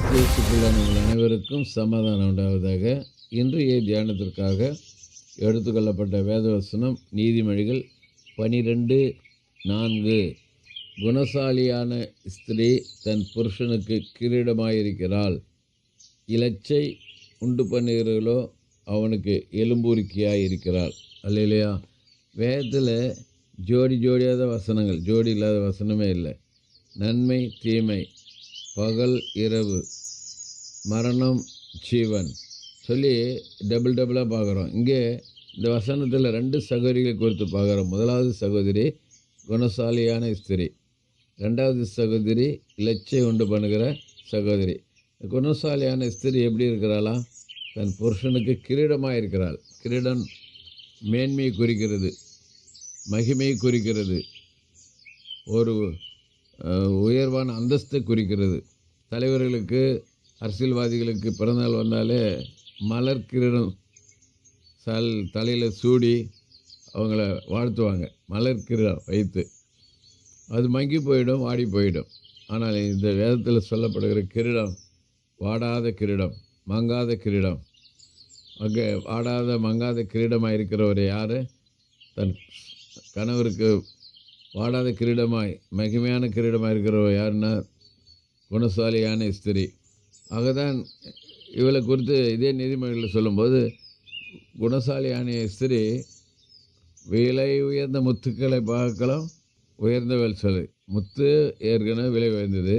கிறிஸ்துக்குள்ளான உங்கள் அனைவருக்கும் சமாதானம் உண்டாவதாக. இன்றைய தியானத்திற்காக எடுத்துக்கொள்ளப்பட்ட வேதவசனம் நீதிமொழிகள் பனிரெண்டு நான்கு. குணசாலியான ஸ்திரீ தன் புருஷனுக்கு கிரீடமாயிருக்கிறாள். இலச்சை உண்டு பண்ணுகிறீர்களோ அவனுக்கு எலும்பூரிக்கையாக இருக்கிறாள் அல்லையா வேதத்தில் ஜோடி ஜோடியாத வசனங்கள் ஜோடி இல்லாத வசனமே இல்லை. நன்மை தீமை பகல் இரவு. மரணம் ஜீவன். சொல்லி டபுள் டபுளாக பார்க்குறோம். இங்கே இந்த வசனத்தில் ரெண்டு சகோதரிகளை குறித்து பார்க்குறோம். முதலாவது சகோதரி குணசாலியான ஸ்திரீ. ரெண்டாவது சகோதரி இலச்சை உண்டு பண்ணுகிற சகோதரி. குணசாலியான ஸ்திரீ எப்படி இருக்கிறாளா? தன் புருஷனுக்கு கிரீடமாக இருக்கிறாள். கிரீடம் மேன்மையை குறிக்கிறது மகிமையை குறிக்கிறது. ஒரு உயர்வான அந்தஸ்தை குறிக்கிறது. தலைவர்களுக்கு அரசியல்வாதிகளுக்கு பிறந்தநாள் வந்தாலே மலர் கிரீடம் சல் தலையில் சூடி அவங்கள வாழ்த்துவாங்க. மலர் கிரீடம் வைத்து. அது மங்கி போயிடும் வாடி போயிடும். ஆனால் இந்த வேதத்தில் சொல்லப்படுகிற கிரீடம் வாடாத கிரீடம் மங்காத கிரீடம். அங்கே வாடாத மங்காத கிரீடமாக இருக்கிறவர் யார்? தன் கணவருக்கு வாடாத கிரீடமாய் மகிமையான கிரீடமாக இருக்கிறவர் யாருன்னா குணசாலியான ஸ்திரீ. ஆகதான் இவளை குறித்து இதே நீதிமொழிகளில் சொல்லும்போது குணசாலியான ஸ்திரீ விலை உயர்ந்த முத்துக்களை பார்க்கலாம் உயர்ந்தவள் சொல்லு. முத்து ஏற்கனவே விலை உயர்ந்தது.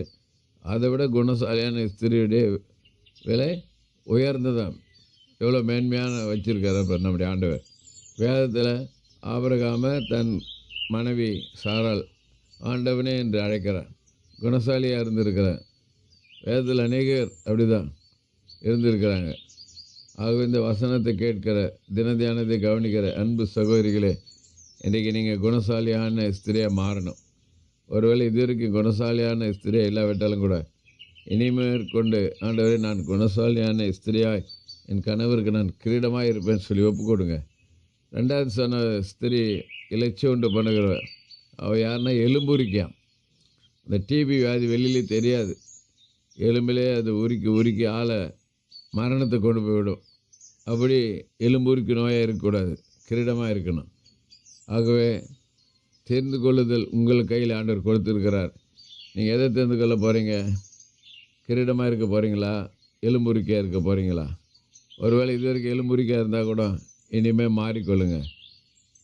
அதை விட குணசாலியான ஸ்திரியுடைய விலை உயர்ந்ததான் எவ்வளோ மேன்மையான வச்சுருக்காரு அப்போ நம்முடைய ஆண்டவர். வேதத்தில் ஆபரகாம தன் மனைவி சாரால் ஆண்டவனே என்று அழைக்கிறார். குணசாலியாக இருந்திருக்கிறார் வேதத்தில் அநேகர் அப்படிதான் இருந்திருக்கிறாங்க. ஆகவே இந்த வசனத்தை கேட்கிற தின தியானத்தை கவனிக்கிற அன்பு சகோதரிகளே இன்றைக்கி நீங்கள் குணசாலியான ஸ்திரியாக மாறணும். ஒருவேளை இது வரைக்கும் குணசாலியான ஸ்திரியாக இல்லாவிட்டாலும் கூட இனிமேற் கொண்டு ஆண்டவரே நான் குணசாலியான ஸ்திரியாய் என் கணவருக்கு நான் கிரீடமாக இருப்பேன்னு சொல்லி ஒப்பு கொடுங்க. ரெண்டாவது சொன்ன ஸ்திரீ இலச்சி உண்டு பண்ணுகிற. அவள் யாருன்னா எலும்புரிக்கான் இந்த டிபி வியாதி வெளியிலே தெரியாது. எலும்பிலே அது உருக்கி உருக்கி ஆளை மரணத்தை கொண்டு போய்விடும். அப்படி எலும்புருக்கி நோயாக இருக்கக்கூடாது. கிரீடமாக இருக்கணும். ஆகவே தெரிந்து கொள்ளுதல் உங்கள் கையில் ஆண்டவர் கொடுத்துருக்கிறார். நீங்கள் எதை தெரிந்து கொள்ள போகிறீங்க கிரீடமாக இருக்க போகிறீங்களா எலும்புருக்கியாக இருக்க போகிறீங்களா ஒருவேளை இது வரைக்கும் இருந்தால் கூட இனிமேல் மாறிக்கொள்ளுங்க.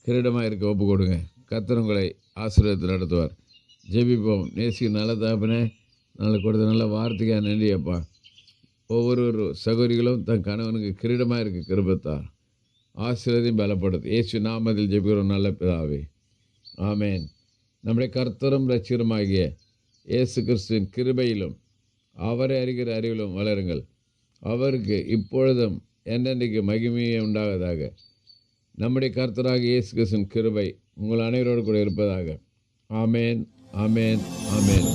கிரீடமாக இருக்க ஒப்பு கொடுங்க. கர்த்தர் உங்களை ஆசீர்வாதத்தில் நடத்துவார். ஜெபிப்போம். நேசி நல்ல தாப்பினே நல்ல கொடுத்த நல்ல வார்த்தைக்காக நன்றியப்பா ஒவ்வொரு சகோதரிகளும் தன் கணவனுக்கு கிரீடமாக இருக்க கிருபத்தார் ஆசீர்வதையும் பலப்படுத்து. ஏசு நாமத்தில் ஜெபிக்கிறோம் நல்ல பிதாவே. ஆமேன். நம்முடைய கர்த்தரும் ரட்சிகருமாகிய இயேசு கிறிஸ்துவின் கிருபையிலும் அவரை அறிகிற அறிவிலும் வளருங்கள். அவருக்கு இப்பொழுதும் என்றென்றைக்கு மகிமையே உண்டாவதாக. நம்முடைய கர்த்தராக இயேசு கிருஷ்ணன் கிருபை உங்கள் அனைவரோடு கூட இருப்பதாக. ஆமேன் ஆமேன் ஆமேன்.